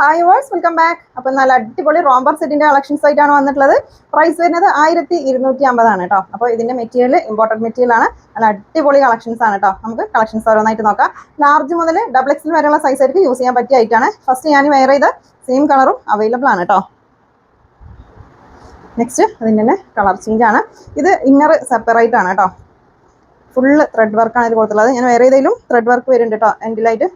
Hi verse welcome back അപ്പം നല്ല അടിപൊളി റോംബർ സെറ്റിന്റെ കളക്ഷൻസ് ആയിട്ടാണ് വന്നിട്ടുള്ളത്. പ്രൈസ് വരുന്നത് ആയിരത്തി ഇരുന്നൂറ്റി അമ്പതാണ് കേട്ടോ അപ്പോൾ ഇതിന്റെ മെറ്റീരിയൽ ഇമ്പോർട്ടന്റ് മെറ്റീരിയൽ ആണ്. നല്ല അടിപൊളി കളക്ഷൻസ് ആണ് കേട്ടോ നമുക്ക് കളക്ഷൻസ് ഓരോന്നായിട്ട് നോക്കാം. ലാർജ് മുതൽ ഡബിൾ എക്സിൽ വരെയുള്ള സൈസ് ആയിട്ട് യൂസ് ചെയ്യാൻ പറ്റിയ ആയിട്ടാണ് ഫസ്റ്റ് ഞാൻ വെയർ ചെയ്ത സെയിം കളറും അവൈലബിൾ ആണ് കേട്ടോ നെക്സ്റ്റ് അതിന്റെ തന്നെ കളർ ചേഞ്ച് ആണ്. ഇത് ഇന്നർ സെപ്പറേറ്റ് ആണ് കേട്ടോ ഫുള്ള് ത്രെഡ് വർക്കാണ് ഇത് കൊടുത്തുള്ളത് ഞാൻ വേറെ ഏതെങ്കിലും ത്രെഡ് വർക്ക് വരുന്നുണ്ട് കേട്ടോ എൻഡിലായിട്ട്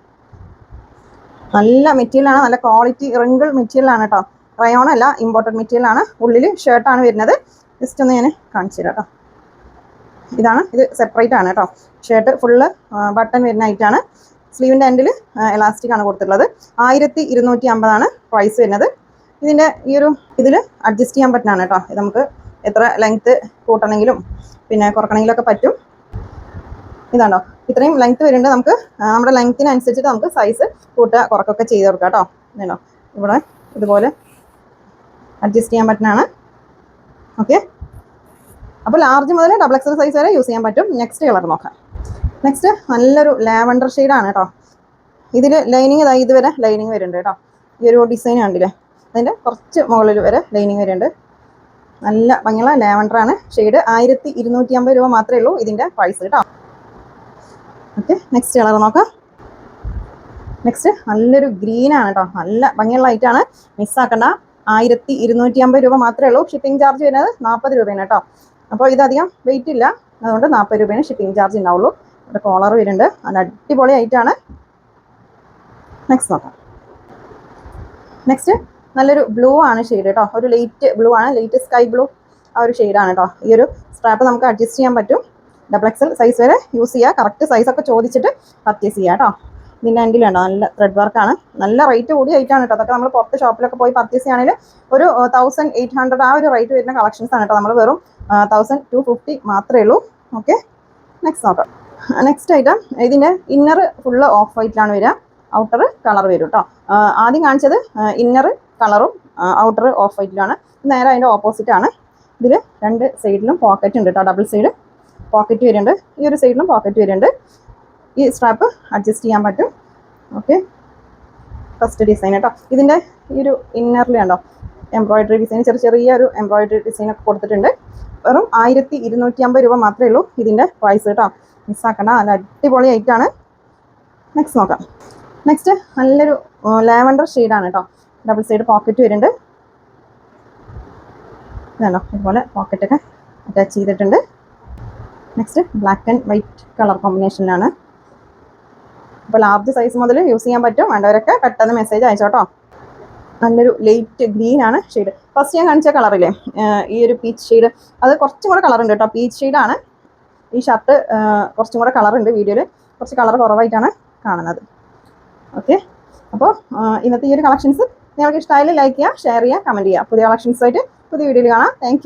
നല്ല മെറ്റീരിയൽ ആണ്. നല്ല ക്വാളിറ്റി റിങ്കിൾ മെറ്റീരിയൽ ആണ് കേട്ടോ റയോൺ അല്ല ഇമ്പോർട്ടന്റ് മെറ്റീരിയൽ ആണ്. ഉള്ളിൽ ഷർട്ടാണ് വരുന്നത്. ജസ്റ്റ് ഒന്ന് ഞാൻ കാണിച്ചു തരാം കേട്ടോ ഇതാണ്. ഇത് സെപ്പറേറ്റ് ആണ് കേട്ടോ ഷർട്ട് ഫുള്ള് ബട്ടൺ വരുന്ന ഐറ്റാണ് സ്ലീവിന്റെ എൻഡിൽ എലാസ്റ്റിക് ആണ് കൊടുത്തിട്ടുള്ളത്. ആയിരത്തി ഇരുന്നൂറ്റി അമ്പതാണ് പ്രൈസ് വരുന്നത്. ഇതിന്റെ ഈ ഒരു ഇതിൽ അഡ്ജസ്റ്റ് ചെയ്യാൻ പറ്റുന്നതാണ് കേട്ടോ ഇത് നമുക്ക് എത്ര ലെങ്ത്ത് കൂട്ടണമെങ്കിലും പിന്നെ കുറക്കണമെങ്കിലും ഒക്കെ പറ്റും ഇതാണോ ഇത്രയും ലെങ്ത് വരുന്നുണ്ട്. നമുക്ക് നമ്മുടെ ലെങ്ത്തിനനുസരിച്ചിട്ട് നമുക്ക് സൈസ് കൂട്ട കുറക്കൊക്കെ ചെയ്ത് കൊടുക്കാം കേട്ടോ. വേണോ ഇവിടെ ഇതുപോലെ അഡ്ജസ്റ്റ് ചെയ്യാൻ പറ്റുന്നതാണ്. ഓക്കെ അപ്പോൾ ലാർജ് മുതൽ ഡബിൾ എക്സൽ സൈസ് വരെ യൂസ് ചെയ്യാൻ പറ്റും. നെക്സ്റ്റ് കളർ നോക്കാം. നെക്സ്റ്റ് നല്ലൊരു ലാവൻഡർ ഷെയ്ഡാണ് കേട്ടോ. ഇതിൽ ലൈനിങ് ഇതായി ഇതുവരെ ലൈനിങ് വരുന്നുണ്ട് കേട്ടോ. ഈ ഒരു ഡിസൈൻ കണ്ടില്ലേ? അതിന്റെ കുറച്ച് മുകളിൽ വരെ ലൈനിങ് വരുന്നുണ്ട്. നല്ല ഭംഗിയുള്ള ലാവൻഡർ ആണ്. ഷെയ്ഡ് ആയിരത്തി ഇരുന്നൂറ്റി അമ്പത് രൂപ മാത്രമേ ഉള്ളൂ ഇതിന്റെ പ്രൈസ് കേട്ടോ. ഓക്കെ നെക്സ്റ്റ് കളർ നോക്കാം. നെക്സ്റ്റ് നല്ലൊരു ഗ്രീൻ ആണ് കേട്ടോ നല്ല ഭംഗിയുള്ള ലൈറ്റാണ് മിസ്സാക്കണ്ട ആയിരത്തി ഇരുന്നൂറ്റി അമ്പത് രൂപ മാത്രമേ ഉള്ളൂ. ഷിപ്പിംഗ് ചാർജ് വരുന്നത് നാൽപ്പത് രൂപയാണ് കേട്ടോ അപ്പോൾ ഇതധികം വെയിറ്റ് ഇല്ല. അതുകൊണ്ട് നാൽപ്പത് രൂപയാണ് ഷിപ്പിംഗ് ചാർജ് ഉണ്ടാവുള്ളൂ ഇവിടെ കോളർ വരുന്നുണ്ട്. നല്ല അടിപൊളി ആയിട്ടാണ് നെക്സ്റ്റ് നോക്കാം. നെക്സ്റ്റ് നല്ലൊരു ബ്ലൂ ആണ് ഷെയ്ഡ് കേട്ടോ ഒരു ലൈറ്റ് ബ്ലൂ ആണ്. ലൈറ്റ് സ്കൈ ബ്ലൂ ആ ഒരു ഷെയ്ഡാണ് കേട്ടോ ഈ ഒരു സ്ട്രാപ്പ് നമുക്ക് അഡ്ജസ്റ്റ് ചെയ്യാൻ പറ്റും. ഡബിൾ എക്സൽ സൈസ് വരെ യൂസ് ചെയ്യുക കറക്റ്റ് സൈസൊക്കെ ചോദിച്ചിട്ട് പർച്ചേസ് ചെയ്യുക കേട്ടോ ഇതിന്റെ എന്റെ ഉണ്ടോ? നല്ല ത്രെഡ് വർക്കാണ് നല്ല റേറ്റ് കൂടി ആണ് കേട്ടോ അതൊക്കെ നമ്മൾ പുറത്ത് ഷോപ്പിലൊക്കെ പോയി പർച്ചേസ് ചെയ്യുകയാണെങ്കിൽ ഒരു തൗസൻഡ് എയ്റ്റ് ഹൺഡ്രഡ് ആ ഒരു റേറ്റ് വരുന്ന കളക്ഷൻസ് ആണ് കേട്ടോ നമ്മൾ വെറും തൗസൻഡ് ടു ഫിഫ്റ്റി മാത്രമേ ഉള്ളൂ. ഓക്കെ നെക്സ്റ്റ് നോക്കാം. നെക്സ്റ്റ് ഐറ്റം ഇതിന്റെ ഇന്നർ ഫുള്ള് ഓഫ് വൈറ്റിലാണ് വരിക. ഔട്ടർ കളർ വരും കേട്ടോ ആദ്യം കാണിച്ചത് ഇന്നർ കളറും ഔട്ടർ ഓഫ് വൈറ്റിലാണ് നേരെ അതിന്റെ ഓപ്പോസിറ്റാണ് ഇതിൽ രണ്ട് സൈഡിലും പോക്കറ്റ് ഉണ്ട് കേട്ടോ ഡബിൾ സൈഡ് പോക്കറ്റ് വരുന്നുണ്ട് ഈ ഒരു സൈഡിലും പോക്കറ്റ് വരുന്നുണ്ട് ഈ സ്ട്രാപ്പ് അഡ്ജസ്റ്റ് ചെയ്യാൻ പറ്റും. ഓക്കെ ഫസ്റ്റ് ഡിസൈൻ കേട്ടോ ഇതിന്റെ ഈ ഒരു ഇന്നറിൽ കണ്ടോ? എംബ്രോയിഡറി ഡിസൈൻ ചെറിയ ചെറിയ ഒരു എംബ്രോയിഡറി ഡിസൈൻ ഒക്കെ കൊടുത്തിട്ടുണ്ട്. വെറും ആയിരത്തി ഇരുന്നൂറ്റി അമ്പത് രൂപ മാത്രമേ ഉള്ളൂ ഇതിന്റെ പ്രൈസ് കേട്ടോ മിസ്സാക്കണ്ട നല്ല അടിപൊളി ആയിട്ടാണ് നെക്സ്റ്റ് നോക്കാം. നെക്സ്റ്റ് നല്ലൊരു ലാവൻഡർ ഷെയ്ഡാണ് കേട്ടോ ഡബിൾ സൈഡ് പോക്കറ്റ് വരുന്നുണ്ട്. ഇതാണോ? ഇതുപോലെ പോക്കറ്റൊക്കെ അറ്റാച്ച് ചെയ്തിട്ടുണ്ട്. Next black and white colour കോമ്പിനേഷനിലാണ് അപ്പോൾ ലാർജ് സൈസ് മുതൽ യൂസ് ചെയ്യാൻ പറ്റും. വേണ്ടവരൊക്കെ പെട്ടെന്ന് മെസ്സേജ് അയച്ചോട്ടോ. നല്ലൊരു ലൈറ്റ് ഗ്രീൻ ആണ് ഷെയ്ഡ് ഫസ്റ്റ് ഞാൻ കാണിച്ച കളറില്ലേ ഈ ഒരു പീച്ച് ഷെയ്ഡ് അത് കുറച്ചും കൂടെ കളറുണ്ട് കേട്ടോ. പീച്ച് ഷെയ്ഡാണ് ഈ ഷർട്ട് കുറച്ചും കൂടെ കളറുണ്ട് വീഡിയോയിൽ കുറച്ച് കളർ കുറവായിട്ടാണ് കാണുന്നത്. ഓക്കെ അപ്പോൾ ഇന്നത്തെ ഈ ഒരു കളക്ഷൻസ് നിങ്ങൾക്ക് ഇഷ്ടമായാലും ലൈക്ക് ചെയ്യുക ഷെയർ ചെയ്യുക കമന്റ് ചെയ്യുക. പുതിയ കളക്ഷൻസ് ആയിട്ട് പുതിയ വീഡിയോയിൽ കാണാം. താങ്ക്